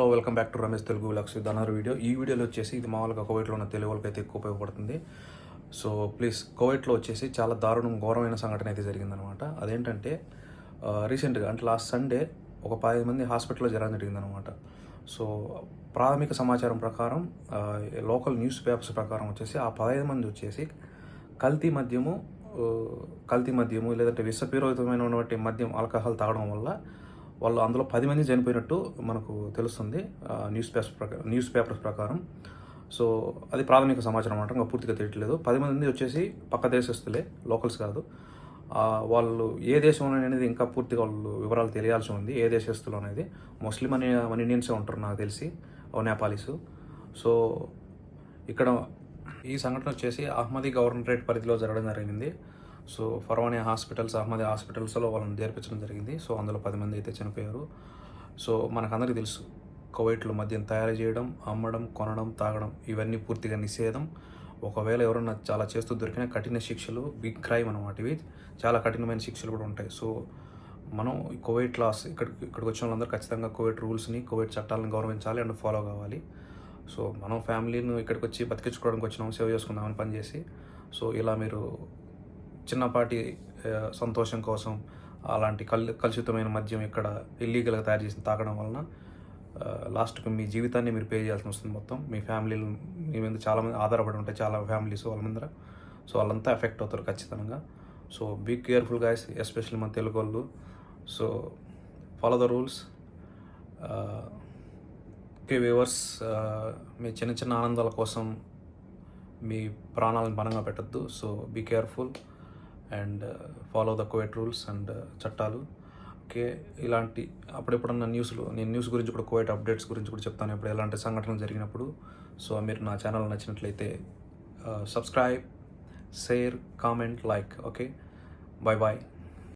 Hello welcome back to Ramesh Telugu vlogs with another video ఈ వీడియోలో వచ్చేసి ఇది మామూలుగా కోవిడ్లో ఉన్న తెలుగు వాళ్ళకి అయితే ఎక్కువ ఉపయోగపడుతుంది. సో ప్లీజ్ కోవిడ్లో వచ్చేసి చాలా దారుణం ఘోరమైన సంఘటన అయితే జరిగిందనమాట అదేంటంటే రీసెంట్గా అంటే లాస్ట్ సండే ఒక పది మంది హాస్పిటల్లో జరగడం జరిగిందనమాట సో ప్రాథమిక సమాచారం ప్రకారం లోకల్ న్యూస్ పేపర్స్ ప్రకారం వచ్చేసి ఆ పదహైదు మంది వచ్చేసి కల్తీ మద్యము కల్తీ మద్యము లేదంటే విషపూరితమైనటువంటి మద్యం ఆల్కహాల్ తాగడం వల్ల వాళ్ళు అందులో పది మంది చనిపోయినట్టు మనకు తెలుస్తుంది ఆ, న్యూస్ పేపర్స్ ప్రకారం న్యూస్ పేపర్స్ ప్రకారం. సో అది ప్రాథమిక సమాచారం అనమాట ఇంకా పూర్తిగా తెలియట్లేదు. పది మంది వచ్చేసి పక్క దేశస్తులే లోకల్స్ కాదు. వాళ్ళు ఏ దేశం అనేది ఇంకా పూర్తిగా వాళ్ళు వివరాలు తెలియాల్సి ఉంది ఏ దేశస్తులు అనేది. మోస్ట్లీ మన మన ఇండియన్సే ఉంటారు నాకు తెలిసి నేపాలీసు. సో ఇక్కడ ఈ సంఘటన వచ్చేసి అహ్మదీ గవర్నరేట్ పరిధిలో జరగడం జరిగింది. సో ఫర్వానియా హాస్పిటల్స్ అహ్మదీ హాస్పిటల్స్లో వాళ్ళని చేర్పించడం జరిగింది. సో అందులో పది మంది అయితే చనిపోయారు. సో మనకందరికీ తెలుసు కువైట్లో మద్యం తయారు చేయడం అమ్మడం కొనడం తాగడం ఇవన్నీ పూర్తిగా నిషేధం. ఒకవేళ ఎవరన్నా చాలా చేస్తూ దొరికిన కఠిన శిక్షలు బిగ్ క్రైమ్ అనమాట ఇవి చాలా కఠినమైన శిక్షలు కూడా ఉంటాయి. సో మనం ఈ కోవిడ్ లాస్ ఇక్కడ ఇక్కడికి వచ్చిన వాళ్ళందరూ ఖచ్చితంగా కోవిడ్ రూల్స్ని కోవిడ్ చట్టాలను గౌరవించాలి అండ్ ఫాలో కావాలి. సో మనం ఫ్యామిలీని ఇక్కడికి వచ్చి బతికించుకోవడానికి వచ్చినాం సేవ్ చేసుకుందామని పనిచేసి. సో ఇలా మీరు చిన్నపాటి సంతోషం కోసం అలాంటి కల్ కలుషితమైన మద్యం ఇక్కడ ఇల్లీగల్గా తయారు చేసి తాగడం వలన లాస్ట్కి మీ జీవితాన్ని మీరు పే చేయాల్సి వస్తుంది మొత్తం. మీ ఫ్యామిలీలు మీ మీద చాలామంది ఆధారపడి ఉంటాయి. చాలా ఫ్యామిలీస్ వాళ్ళ మీద. సో వాళ్ళంతా ఎఫెక్ట్ అవుతారు ఖచ్చితంగా. So be careful guys especially మన తెలుగు వాళ్ళు. So follow the rules okay viewers మీ చిన్న చిన్న ఆనందాల కోసం మీ ప్రాణాలను బలంగా పెట్టద్దు. So be careful and follow the covid rules and చట్టాలు. ఓకే ఇలాంటి అప్పుడెప్పుడన్నా న్యూస్లో నేను న్యూస్ గురించి కూడా కోవిడ్ అప్డేట్స్ గురించి కూడా చెప్తాను. ఇప్పుడు ఎలాంటి సంఘటనలు జరిగినప్పుడు సో మీరు నా ఛానల్ నచ్చినట్లయితే subscribe share comment like okay? Bye bye